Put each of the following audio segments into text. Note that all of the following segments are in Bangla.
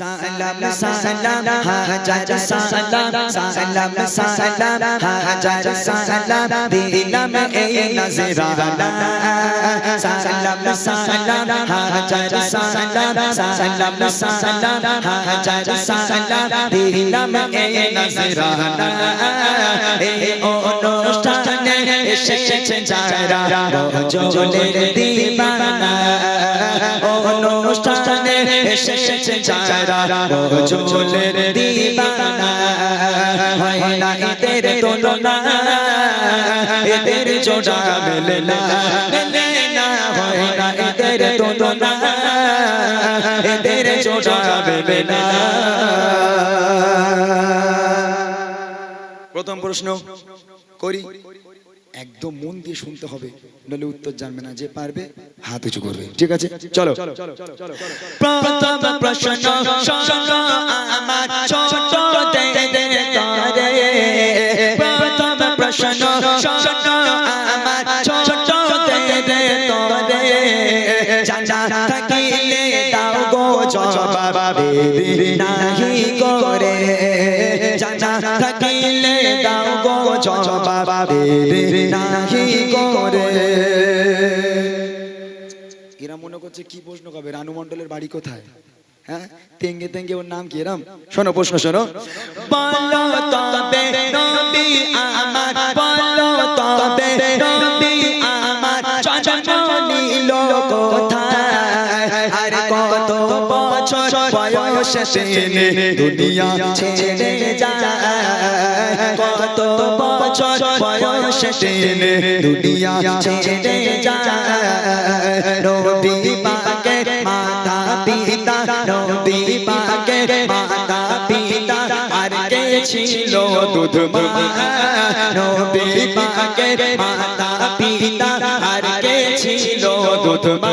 সালাম সালাম হাজার সালাম সালাম সালাম হাজার সালাম দিলাম এই নজরানা সালাম সালাম হাজার সালাম সালাম সালাম হাজার সালাম দিলাম এই নজরানা এই অনুষ্ঠানে এসেছে যারা রজলের দিবানা। অনুষ্ঠানে এসেছে যারা রজলের দিবানা। হয় না এদের তুলনা এদের জোড়া মেলে না। হয় না এদের তুলনা এদের জোড়া মেলে না। প্রথম প্রশ্ন করি। একদম মন দিয়ে শুনতে হবে নলে উত্তর জানবে না যে পারবে হাত উঁচু করবে। ঠিক আছে? চলো। প্রশ্ন নাহি করে। এরা মনে করছে কি প্রশ্ন কবে রানু মন্ডলের বাড়ি কোথায়? হ্যাঁ? তেঙ্গে তেঙ্গে ওর নাম কি? এরম? শোনো প্রশ্ন শোনো। বলো তবে নবী আমার বলো তবে নবী। তিনি দুনিয়া ছেড়ে যায়। কত বছর বয়সে দুনিয়া ছেড়ে যায়। নবী পাকে মাতা পিতা, নবী পাকে মাতা পিতা, আর কে ছিল দুধ নবী পাকে মাতা পিতা, আর কে ছিল দুধ মা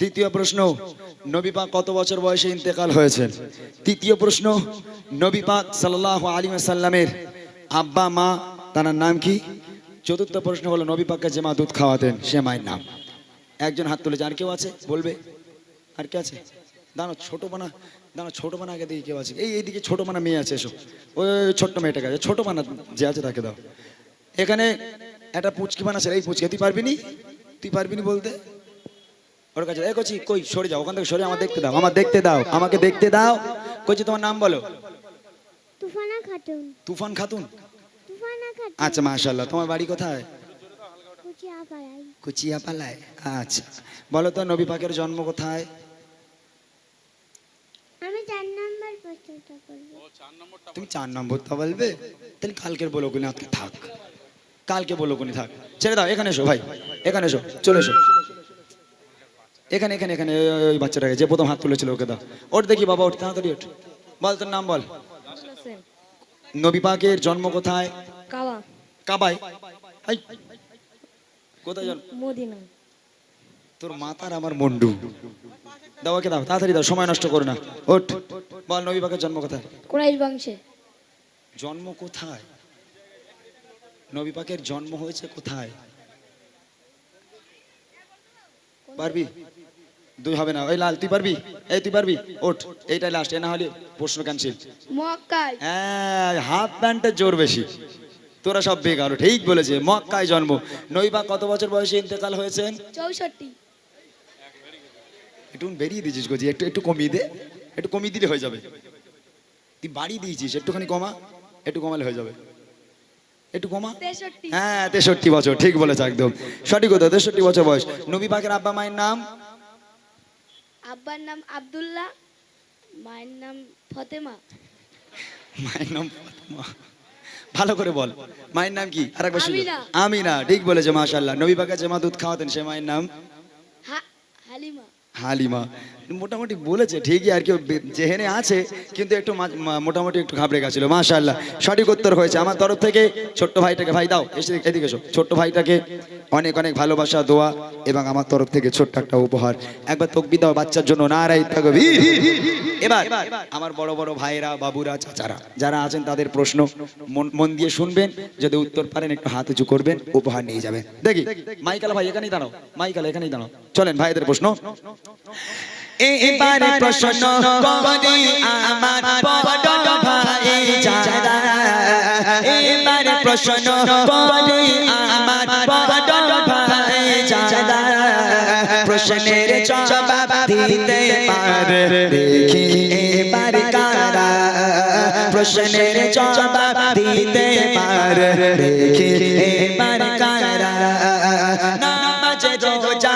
দ্বিতীয় প্রশ্ন, নবী পাক কত বছর বয়সে ইন্তেকাল হয়েছেন তৃতীয় প্রশ্ন, নবী পাক সাল্লাহ আলী সাল্লামের আব্বা, মা তার নাম কি? চতুর্থ প্রশ্ন হলো, নবী পাককে যে মা দুধ খাওয়াতেন, সে মায়ের নাম। একজন হাত তুলেছে আর কেউ আছে? বলবে। আর কে আছে? দাঁড়ো ছোট বানা দাঁড়ো ছোট বানা আগে দিকে কেউ আছে। এই, এইদিকে ছোট বানা মেয়ে আছে, এসো। ওই ছোট্ট মেয়েটাকে আছে ছোট বানা যে আছে তাকে দাও। এখানে একটা পুচকি বানাচ্ছে, এই পুচকি, তুই পারবি নি? তুই পারবি নি বলতে? ওর কাছে এই কচি কই সরে যাও ওখান থেকে সরে আমার দেখতে দাও আমার দেখতে দাও আমাকে দেখতে দাও। কইছি তোমার নাম বলো। তুফানা খাতুন। তুফান খাতুন? তুফানা খাতুন। আচ্ছা মাশাল্লাহ তোমার বাড়ি কোথায়? কুচিয়া পাড়াই পালায় আচ্ছা। বলো তো নবী পাকের জন্ম কোথায়? আমি চার নম্বর প্রশ্নটা করব। তুমি চার নম্বরটা বলবে? তাহলে কালকের বলো কোনি আজকে থাক। কালকে বলো কোনি থাক। ছেড়ে দাও এখানে এসো ভাই এখানে এসো চলে এসো। এখানে এখানে এখানে ওই- বাচ্চাটাকে যে প্রথম হাত তুলেছিল ওকে দাও। ওঠ দেখি বাবা ওঠ তাড়াতাড়ি ওঠ। বল তোর নাম বল। নবী পাকের জন্ম কোথায়? কাবাই হাই। কোথায় জন্ম? মদিনা। তোর মাতার আমার মন্ডু। দাও ওকে দাও তাড়াতাড়ি দাও সময় নষ্ট করো না। ওঠ। বল নবী পাকের জন্ম কোথায়? কোরাইশ বংশে। জন্ম কোথায়? নবী পাকের জন্ম হয়েছে কোথায়? পারবি? দুই হবে না। ওই লাল তুই পারবি? এই তুই পারবি? ওঠ লাস্ট এ না হলে প্রশ্ন ক্যান্সেল মক্কায়। হ্যাঁ হাফ প্যান্টের জোর বেশি। তোরা সব বেকার ঠিক বলেছে মক্কায় জন্ম। পাক কত বছর বয়সে ইন্তেকাল হয়েছেন? চৌষট্টি। একটু বেরিয়ে দিয়েছিস গজি একটু একটু কমিয়ে দে। একটু কমিয়ে দিলে হয়ে যাবে। তুই বাড়িয়ে দিয়েছিস একটুখানি কমা একটু কমালে হয়ে যাবে। একটু কমা? হ্যাঁ তেষট্টি বছর ঠিক বলেছে একদম। সঠিক কথা তেষট্টি বছর বয়স। নবী পাকের আব্বা মায়ের নাম? আব্বার নাম আব্দুল্লাহ মায়ের নাম ফতেমা। মায়ের নাম ফতেমা। ভালো করে বল মায়ের নাম কি? আরেকবার শুনি। আমিনা। আমিনা ঠিক বলেছে মাশাআল্লাহ। নবী পাকের যে মা দুধ খাওয়াতেন সে মায়ের নাম? হ্যাঁ হালিমা। হালিমা। মোটামুটি বলেছে, ঠিকই আর কি যেহেনে আছে, কিন্তু একটু মোটামুটি একটু ঘাবড়ে গেছিল। মাশাআল্লাহ, সঠিক উত্তর হয়েছে। আমার তরফ থেকে ছোট্ট ভাইটাকে, ভাই দাও, এসে এদিকে এসো। ছোট্ট ভাইটাকে অনেক অনেক ভালোবাসা, দোয়া এবং আমার তরফ থেকে ছোট্ট একটা উপহার। একবার তকবি দাও বাচ্চার জন্য না নারাই থাকবি এবার আমার বড় বড় ভাইরা বাবুরা, চাচারা, যারা আছেন তাদের প্রশ্ন মন দিয়ে শুনবেন, যদি উত্তর পারেন একটু হাত উঁচু করবেন, উপহার নিয়ে যাবেন। দেখি, মাইকালা ভাই, এখানেই দাঁড়াও, মাইকালা, এখানেই দাঁড়াও। চলেন, ভাইদের প্রশ্ন। এবারে প্রশ্ন করি আমার বড় ভাই যারা এবারে প্রশ্ন করি আমার বড় ভাই যারা প্রশ্নের জবাব দিতে পারে দেখি এবারে কারা। প্রশ্নের জবাব দিতে পারে দেখি এবারে কারা। নামাজ রোজা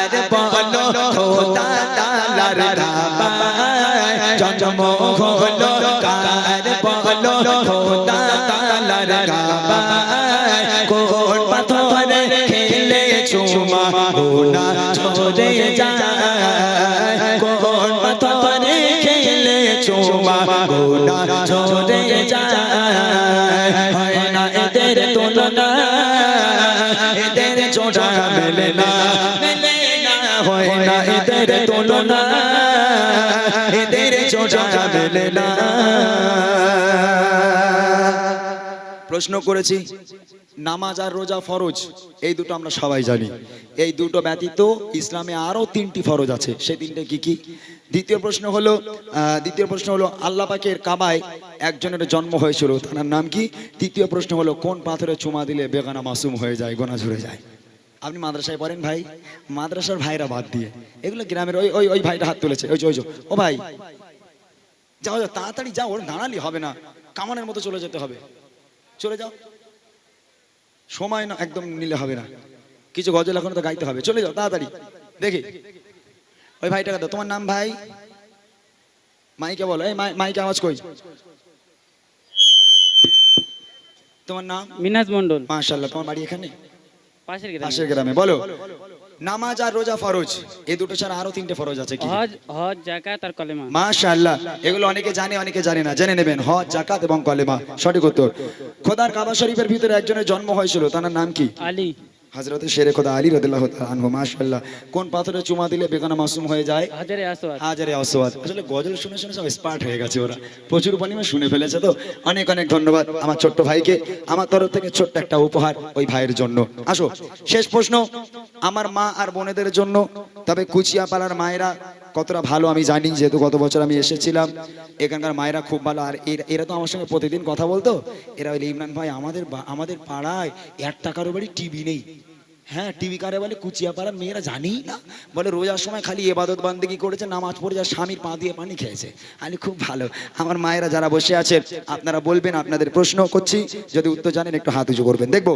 তালার রাবাই জন্ম হলো কার বলো খোদা তালার রাবাই কোন পাথরে খেলে চুমা, গোনা ঝরে যায়। কোন পাথরে খেলে চুমা, গোনা ঝরে যায়। হয় না এদের তুলনা প্রশ্ন করেছি, নামাজ আর রোজা ফরজ, এই দুটো আমরা সবাই জানি। এই দুটো ব্যতীত ইসলামে আরও তিনটি ফরজ আছে সেই তিনটে কি কি? দ্বিতীয় প্রশ্ন হলো দ্বিতীয় প্রশ্ন হলো, আল্লাহ পাকের কাবায় একজনের জন্ম হয়েছিল, তার নাম কি? তৃতীয় প্রশ্ন হলো, কোন পাথরে চুমা দিলে বেগানা মাসুম হয়ে যায়, গোনা ঝরে যায়? আপনি মাদ্রাসায় পড়েন ভাই? মাদ্রাসার ভাইরা বাদ দিয়ে। এগুলো গ্রামের ওই ওই ওই ভাইটা হাত তুলেছে, ওই ওই ও ভাই, যাও যাও, তাড়াতাড়ি যাও, ওর দাঁড়ালি হবে না, কামানের মতো চলে যেতে হবে। চলে যাও। সময় না একদম নিলে হবে না। কিছু গজল এখন তো গাইতে হবে। চলে যাও তাড়াতাড়ি। দেখি। ওই ভাইটা কথা তোমার নাম ভাই? মাইকে বলো। এই মাই- মাইকে আওয়াজ কই? তোমার নাম? মিনাজ মন্ডল মাশাআল্লাহ। তোমার বাড়ি এখানে? পাশের গ্রামে। পাশের গ্রামে। বলো। নামাজ আর রোজা ফরজ। এই দুটো ছাড়া আরও তিনটে ফরজ আছে কি? হজ হজ যাকাত আর কলেমা। মাশাআল্লাহ। এগুলো অনেকে জানে অনেকে জানে না। জেনে নেবেন হজ জাকাত এবং কলেমা। সঠিক উত্তর। খোদার কাবা শরীফের ভিতরে একজনের জন্ম হয়েছিল তার নাম কি? আলী। হযরত শেরে খোদা আলী রদুল্লাহ তাআলা আনহু মাশাআল্লাহ। কোন পাথরে চুমা দিলে বেগানা মাসুম হয়ে যায়? হাজারে আসওয়াদ। হাজারে আসওয়াদ। আসলে গজল শুনে শুনে সব স্পার্ট হয়ে গেছে ওরা। প্রচুর পরিমাণে শুনে ফেলেছে তো। অনেক অনেক ধন্যবাদ আমার ছোট্ট ভাইকে। আমার তরফ থেকে ছোট্ট একটা উপহার ওই ভাইয়ের জন্য। আসো শেষ প্রশ্ন। আমার মা আর বোনেদের জন্য। তবে কুচিয়াপাড়ার মায়েরা কতটা ভালো আমি জানি, যেহেতু গত বছর আমি এসেছিলাম। এখানকার মায়েরা খুব ভালো, আর এরা- তো আমার সঙ্গে প্রতিদিন কথা বলতো। এরা ইমরান ভাই, আমাদের আমাদের পাড়ায় এক টাকারও বাড়ি টিভি নেই। হ্যাঁ টিভি কারে বলে, কুচিয়াপাড়ার মেয়েরা জানি না। বলে, রোজার সময় খালি এবাদত বান্দিগি করেছে, নামাজ পড়ে যা স্বামীর পা দিয়ে পানি খেয়েছে। আমি খুব ভালো। আমার মায়েরা যারা বসে আছে, আপনারা বলবেন, আপনাদের প্রশ্ন করছি, যদি উত্তর জানেন, একটু হাত উঁচু করবেন। দেখব।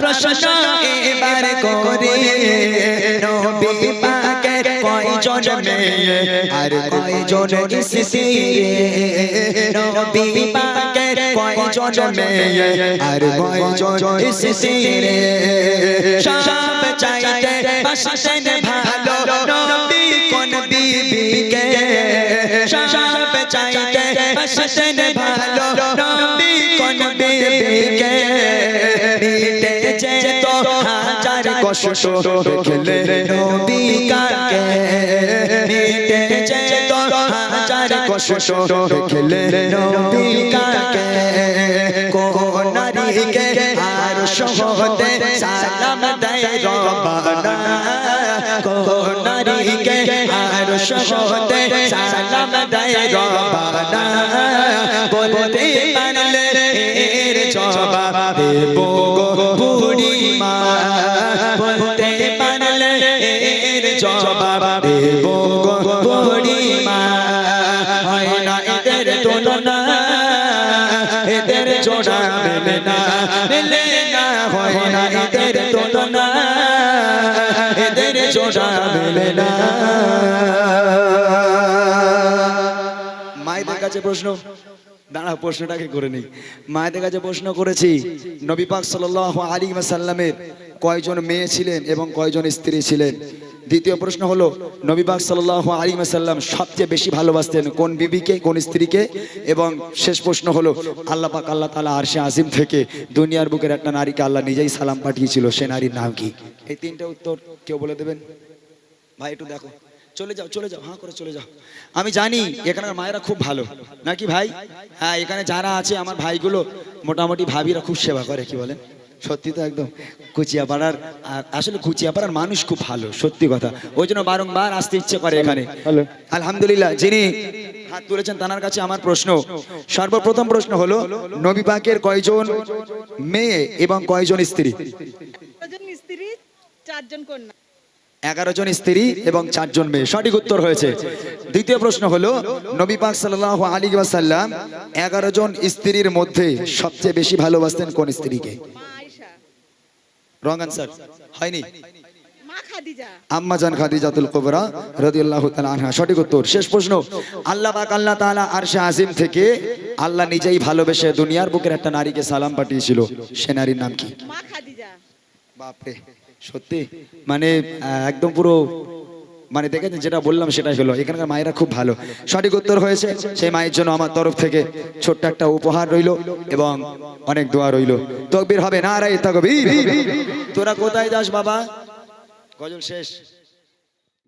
প্রশ্ন এবারে করে নবী পাকের কয়জন আর কয়জন স্ত্রী নবী পাকের কয়জন মেয়ে? আর কয়জন স্ত্রী সব চাইতে বাসতেন ভালো নবী কোন বিবিকে? সব চাইতে বাসতেন ভালো নবী কোন বিবিকে? মিটে কষ্ট দেখলে নবী কাকে মিটে যেত হাজার কষ্ট দেখলে নবী কাকে কোন নারীকে আর সহতে সালাম দেয় রবানা কোন নারীকে আর সহতে সালাম দেয় রবানা বলতে পারলে এর জবাব দেব গো বুড়ি মা জবাব দেব হয় না এদের তুলনা এদের জোড়া মেলে না মেলে না হয় না এদের তুলনা এদের জোড়া মেলে না মায়েদের কাছে প্রশ্ন দাঁড়া প্রশ্নটাকে করে নেই। মায়েদের কাছে প্রশ্ন করেছি, নবী পাক সাল্লাল্লাহু আলী সাল্লামের কয়জন মেয়ে ছিলেন এবং কয়জন স্ত্রী ছিলেন? দ্বিতীয় প্রশ্ন হলো, নবী পাক সাল্লাল্লাহু আলী সাল্লাম সবচেয়ে বেশি ভালোবাসতেন কোন বিবিকে, কোন স্ত্রীকে? এবং শেষ প্রশ্ন হলো, আল্লাহ পাক, আল্লাহ তালা আরশে আজিম থেকে দুনিয়ার বুকের একটা নারীকে আল্লাহ নিজেই সালাম পাঠিয়েছিল, সে নারীর নাম কি? এই তিনটা উত্তর কেউ বলে দেবেন? ভাই, একটু দেখো। চলে যাও চলে যাও হ্যাঁ করে চলে যাও। আমি জানি এখানের মায়েরা খুব ভালো। নাকি ভাই? হ্যাঁ এখানে যারা আছে, আমার ভাইগুলো মোটামুটি ভাবিরা খুব সেবা করে, কি বলেন? সত্যি তো একদম। কুচিয়াপাড়ার আর আসলে কুচিয়াপাড়ার মানুষ খুব ভালো সত্যি কথা। ওই জন্য বারংবার আসতে ইচ্ছে করে এখানে। আলহামদুলিল্লাহ যিনি হাত তুলেছেন তার কাছে আমার প্রশ্ন। সর্বপ্রথম প্রশ্ন হলো নবী পাকের কয়জন মেয়ে এবং কয়জন স্ত্রী? জন স্ত্রী চারজন কন্যা। এগারো জন স্ত্রী এবং চারজন মেয়ে। সঠিক উত্তর হয়েছে। দ্বিতীয় প্রশ্ন হলো নবী পাক সাল্লাহ আলী ওয়াসাল্লাম এগারো জন স্ত্রীর মধ্যে সবচেয়ে বেশি ভালোবাসতেন কোন স্ত্রীকে? রং আনসার হয়নি মা খাদিজা। আম্মা জান খাদিজাতুল কুবরা রাদিয়াল্লাহু তাআলা আনহা। সঠিক উত্তর। শেষ প্রশ্ন। আল্লাহ পাক আল্লাহ তাআলা আরশে আজিম থেকে আল্লাহ নিজেই ভালোবেসে দুনিয়ার বুকের একটা নারীকে সালাম পাঠিয়েছিল। সে নারীর নাম কি? মা খাদিজা। বাপরে সত্যি? মানে একদম পুরো মানে দেখেছেন যেটা বললাম সেটাই হলো। এখানকার মায়েরা খুব ভালো। সঠিক উত্তর হয়েছে, সেই মায়ের জন্য আমার তরফ থেকে ছোট্ট একটা উপহার রইল এবং অনেক দোয়া রইল। তকবির হবে না রাই তকবির। তোরা কোথায় যাস বাবা? গজল শেষ?